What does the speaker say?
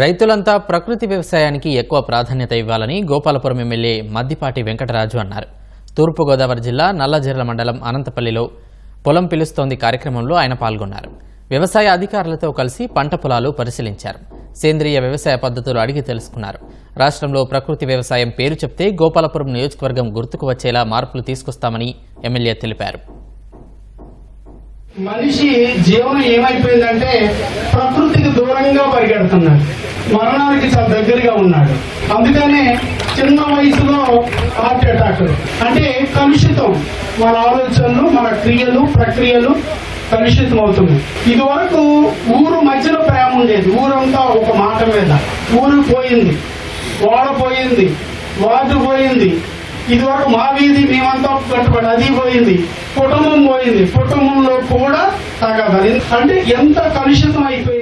రైతులంతా ప్రకృతి వ్యవసాయానికి ఎక్కువ ప్రాధాన్యత ఇవ్వాలని గోపాలపురం ఎమ్మెల్యే మద్దిపాటి వెంకటరాజు అన్నారు. తూర్పుగోదావరి జిల్లా నల్లజర్ల మండలం అనంతపల్లిలో పొలం పిలుస్తోంది కార్యక్రమంలో ఆయన పాల్గొన్నారు. వ్యవసాయ అధికారులతో కలిసి పంట పొలాలు పరిశీలించారు. సేంద్రియ వ్యవసాయ పద్ధతులు అడిగి తెలుసుకున్నారు. రాష్ట్రంలో ప్రకృతి వ్యవసాయం పేరు చెప్తే గోపాలపురం నియోజకవర్గం గుర్తుకు వచ్చేలా మార్పులు తీసుకొస్తామని ఎమ్మెల్యే తెలిపారు. మనిషి జీవనం ఏమైపోయిందంటే దూరంగా మరణానికి చాలా దగ్గరగా ఉన్నాడు. అందుకనే చిన్న వయసులో హార్ట్ అటాక్. అంటే కలుషితం. మన ఆలోచనలు మన క్రియలు ప్రక్రియలు కలుషితం అవుతున్నాయి ఇది వరకు ఊరు మధ్యలో ప్రేమ ఉండేది. ఊరంతా ఒక మాట మీద. ఊరు పోయింది. ఓడ పోయింది. వార్డు పోయింది. ఇది వరకు మా వీధి మేమంతా కట్టుబడి అది పోయింది. కుటుంబం పోయింది. కుటుంబంలో కూడా తగదని అంటే ఎంత కలుషితం అయిపోయింది?